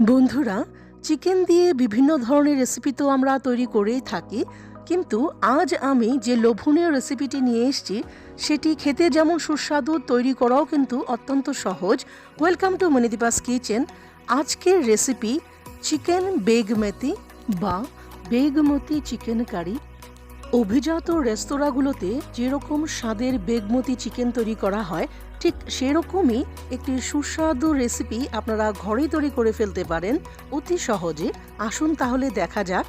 বন্ধুরা চিকেন দিয়ে বিভিন্ন ধরনের রেসিপি তো আমরা তৈরি করেই থাকি, কিন্তু আজ আমি যে লোভনীয় রেসিপিটি নিয়ে এসেছি, সেটি খেতে যেমন সুস্বাদু, তৈরি করাও কিন্তু অত্যন্ত সহজ। ওয়েলকাম টু মনিদীপাস কিচেন আজকের রেসিপি চিকেন বেগমেতি বা বেগমতি চিকেন কারি অভিজাত রেস্তোরাঁগুলোতে যেরকম স্বাদের বেগমতি চিকেন তৈরি করা হয় ঠিক সেরকমই একটি সুস্বাদু রেসিপি আপনারা ঘরেই তৈরি করে ফেলতে পারেন। অতি সহজে। আসুন তাহলে দেখা যাক।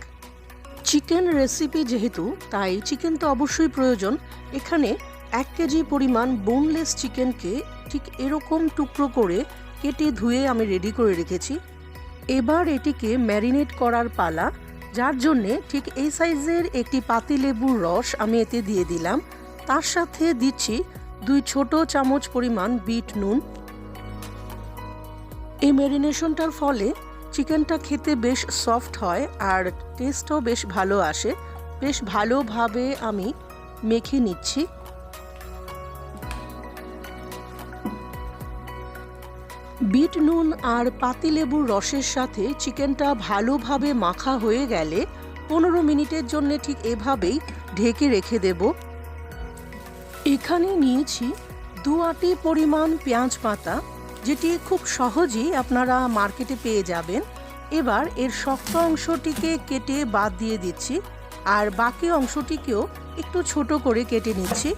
চিকেন রেসিপি যেহেতু, তাই চিকেন তো অবশ্যই প্রয়োজন। এখানে এক কেজি পরিমাণ বোনলেস চিকেনকে ঠিক এরকম টুকরো করে কেটে ধুয়ে আমি রেডি করে রেখেছি। এবার এটিকে ম্যারিনেট করার পালা, যার জন্যে ঠিক এই সাইজের একটি পাতিলেবুর রস আমি এতে দিয়ে দিলাম। তার সাথে দিচ্ছি দুই ছোট চামচ পরিমাণ বিট নুন। এই ম্যারিনেশনটার ফলে চিকেনটা খেতে বেশ সফট হয় আর টেস্টও বেশ ভালো আসে। বেশ ভালোভাবে আমি মেখে নিচ্ছি। বিট নুন আর পাতিলেবুর রসের সাথে চিকেনটা ভালোভাবে মাখা হয়ে গেলে পনেরো মিনিটের জন্য ঠিক এভাবেই ঢেকে রেখে দেব। এখানে নিয়েছি দু আটি পরিমাণ পেঁয়াজ পাতা, যেটি খুব সহজেই আপনারা মার্কেটে পেয়ে যাবেন। এবার এর শক্ত অংশটিকে কেটে বাদ দিয়ে দিচ্ছি, আর বাকি অংশটিকেও একটু ছোট করে কেটে নিচ্ছি।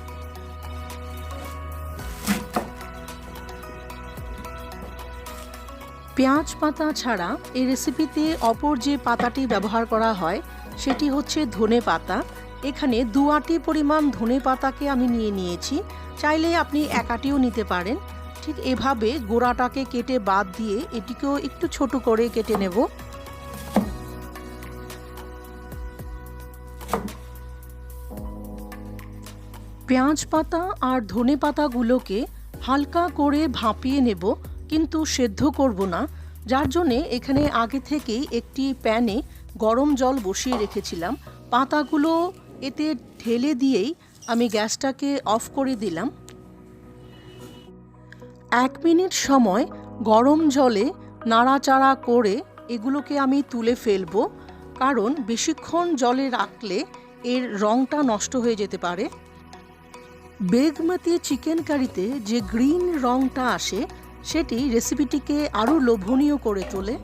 পেঁয়াজ পাতা ছাড়া এই রেসিপিতে অপর যে পাতাটি ব্যবহার করা হয়, সেটি হচ্ছে ধনে পাতা। এখানে দু আটি পরিমাণ ধনে পাতাকে আমি নিয়ে নিয়েছি। চাইলে আপনি এক আটিও নিতে পারেন। ঠিক এভাবে গোড়াটাকে কেটে বাদ দিয়ে এটিকেও একটু ছোট করে কেটে নেব। পেঁয়াজ পাতা আর ধনে পাতাগুলোকে হালকা করে ভাপিয়ে নেব, কিন্তু সেদ্ধ করব না। যার জন্যে এখানে আগে থেকেই একটি প্যানে গরম জল বসিয়ে রেখেছিলাম। পাতাগুলো এতে ঢেলে দিয়েই আমি গ্যাসটাকে অফ করে দিলাম। এক মিনিট সময় গরম জলে নাড়াচাড়া করে এগুলোকে আমি তুলে ফেলব, কারণ বেশিক্ষণ জলে রাখলে এর রঙটা নষ্ট হয়ে যেতে পারে। বেগমতি চিকেন কারিতে যে গ্রিন রঙটা আসে, সেটি রেসিপিটিকে আরও লোভনীয় করে তোলে।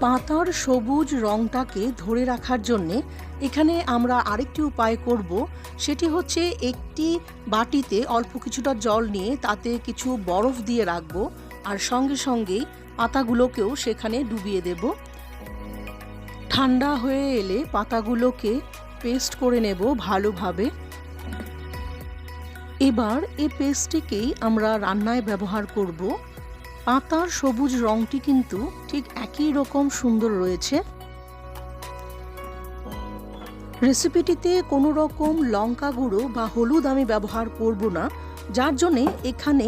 পাতার সবুজ রংটাকে ধরে রাখার জন্যে এখানে আমরা আরেকটি উপায় করব। সেটি হচ্ছে একটি বাটিতে অল্প কিছুটা জল নিয়ে তাতে কিছু বরফ দিয়ে রাখব আর সঙ্গে সঙ্গেই পাতাগুলোকেও সেখানে ডুবিয়ে দেব। ঠান্ডা হয়ে এলে পাতাগুলোকে পেস্ট করে নেব ভালোভাবে। এবার এই পেস্টটিকেই আমরা রান্নায় ব্যবহার করব। পাতার সবুজ রংটি কিন্তু ঠিক একই রকম সুন্দর রয়েছে। রেসিপিটিতে কোনো রকম লঙ্কা গুঁড়ো বা হলুদ আমি ব্যবহার করব না। যার জন্যে এখানে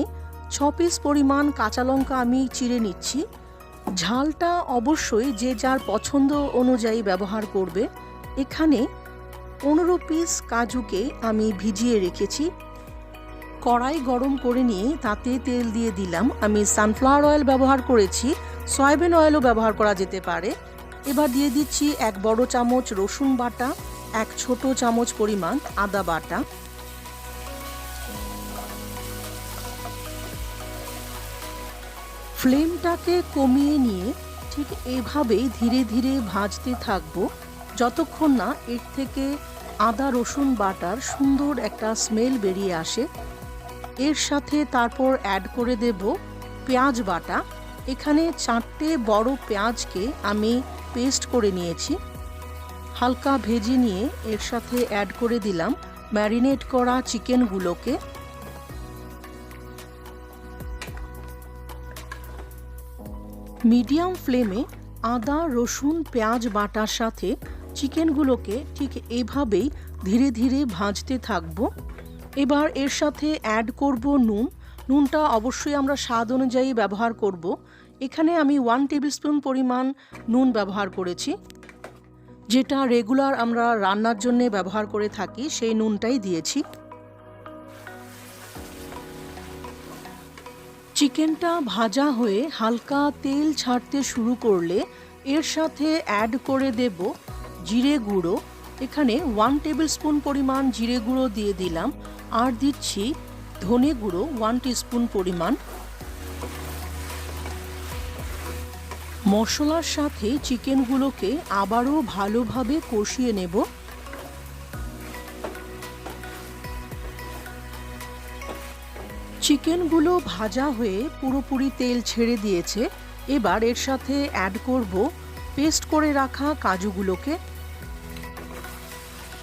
ছ পিস পরিমাণ কাঁচা লঙ্কা আমি চিড়ে নিচ্ছি। ঝালটা অবশ্যই যে যার পছন্দ অনুযায়ী ব্যবহার করবে। এখানে পনেরো পিস কাজুকে আমি ভিজিয়ে রেখেছি। কড়াই গরম করে নিয়ে তাতে তেল দিয়ে দিলাম। আমি সানফ্লাওয়ার অয়েল ব্যবহার করেছি। সয়াবিন অয়েলও ব্যবহার করা যেতে পারে। এবার দিয়ে দিচ্ছি এক বড় চামচ রসুন বাটা, এক ছোট চামচ পরিমাণ আদা বাটা। ফ্লেমটাকে কমিয়ে নিয়ে ঠিক এভাবেই ধীরে ধীরে ভাজতে থাকব। যতক্ষণ না এর থেকে আদা রসুন বাটার সুন্দর একটা স্মেল বেরিয়ে আসে। এর সাথে তারপর অ্যাড করে দেব পেঁয়াজ বাটা। এখানে চারটে বড় পেঁয়াজকে আমি পেস্ট করে নিয়েছি। হালকা ভেজে নিয়ে এর সাথে অ্যাড করে দিলাম ম্যারিনেট করা চিকেনগুলোকে। মিডিয়াম ফ্লেমে আদা, রসুন, পেঁয়াজ বাটার সাথে চিকেনগুলোকে ঠিক এভাবেই ধীরে ধীরে ভাজতে থাকব। এবার এর সাথে অ্যাড করব নুন। নুনটা অবশ্যই আমরা স্বাদ অনুযায়ী ব্যবহার করব। এখানে আমি ওয়ান টেবিলস্পুন পরিমাণ নুন ব্যবহার করেছি। যেটা রেগুলার আমরা রান্নার জন্যে ব্যবহার করে থাকি, সেই নুনটাই দিয়েছি। চিকেনটা ভাজা হয়ে হালকা তেল ছাড়তে শুরু করলে এর সাথে অ্যাড করে দেব জিরে গুঁড়ো। এখানে ওয়ান টেবিল স্পুন পরিমাণ জিরে গুঁড়ো দিয়ে দিলাম। আর দিচ্ছি ধনে গুঁড়ো ওয়ান স্পুন পরিমাণ। মশলার সাথে চিকেনগুলোকে আবারও ভালোভাবে কষিয়ে নেব। চিকেনগুলো ভাজা হয়ে পুরোপুরি তেল ছেড়ে দিয়েছে। এবার এর সাথে অ্যাড করব পেস্ট করে রাখা কাজুগুলোকে।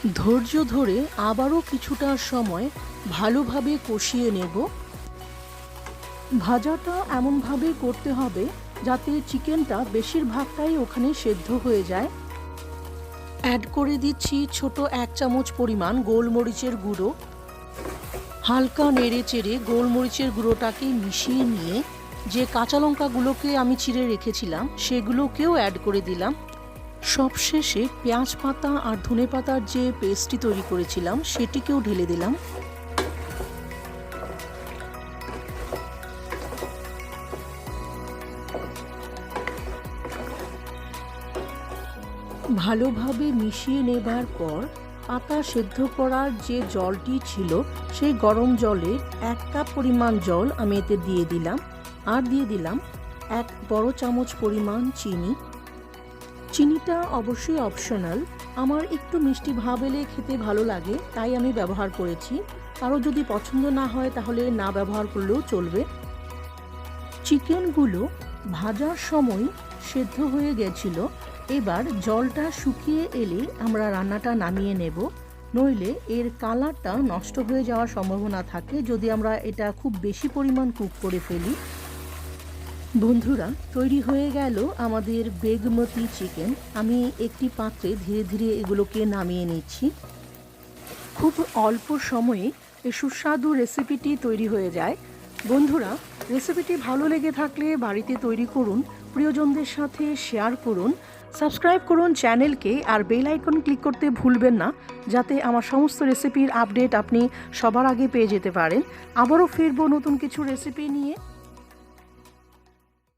ধৈর্য ধরে আবারও কিছুটা সময় ভালোভাবে কষিয়ে নেব। ভাজাটা এমনভাবে করতে হবে যাতে চিকেনটা বেশিরভাগটাই ওখানে সেদ্ধ হয়ে যায়। অ্যাড করে দিচ্ছি ছোট এক চামচ পরিমাণ গোলমরিচের গুঁড়ো। হালকা নেড়ে চেড়ে গোলমরিচের গুঁড়োটাকে মিশিয়ে নিয়ে যে কাঁচা লঙ্কাগুলোকে আমি চিড়ে রেখেছিলাম, সেগুলোকেও অ্যাড করে দিলাম। সবশেষে পেঁয়াজ পাতা আর ধনে পাতার যে পেস্টটি তৈরি করেছিলাম, সেটিকেও ঢেলে দিলাম। ভালোভাবে মিশিয়ে নেবার পর পাতা সেদ্ধ করার যে জলটি ছিল, সেই গরম জলে এক কাপ পরিমাণ জল আমি এতে দিয়ে দিলাম। আর দিয়ে দিলাম এক বড় চামচ পরিমাণ চিনি। চিনিটা অবশ্যই অপশনাল আমার একটু মিষ্টি ভাব এলে খেতে ভালো লাগে, তাই আমি ব্যবহার করেছি। কারও যদি পছন্দ না হয় তাহলে না ব্যবহার করলেও চলবে। চিকেনগুলো ভাজার সময় সেদ্ধ হয়ে গেছিল। এবার জলটা শুকিয়ে এলে আমরা রান্নাটা নামিয়ে নেব। নইলে এর কালারটা নষ্ট হয়ে যাওয়ার সম্ভাবনা থাকে। যদি আমরা এটা খুব বেশি পরিমাণ কুক করে ফেলি বন্ধুরা, তৈরি হয়ে গেল আমাদের বেগমতি চিকেন। আমি একটি পাত্রে ধীরে ধীরে এগুলোকে নামিয়ে নিচ্ছি। খুব অল্প সময়ে এই সুস্বাদু রেসিপিটি তৈরি হয়ে যায়। বন্ধুরা, রেসিপিটি ভালো লেগে থাকলে বাড়িতে তৈরি করুন, প্রিয়জনদের সাথে শেয়ার করুন, সাবস্ক্রাইব করুন চ্যানেলকে আর বেল আইকন ক্লিক করতে ভুলবেন না, যাতে আমার সমস্ত রেসিপির আপডেট আপনি সবার আগে পেয়ে যেতে পারেন। আবারও ফিরবো নতুন কিছু রেসিপি নিয়ে।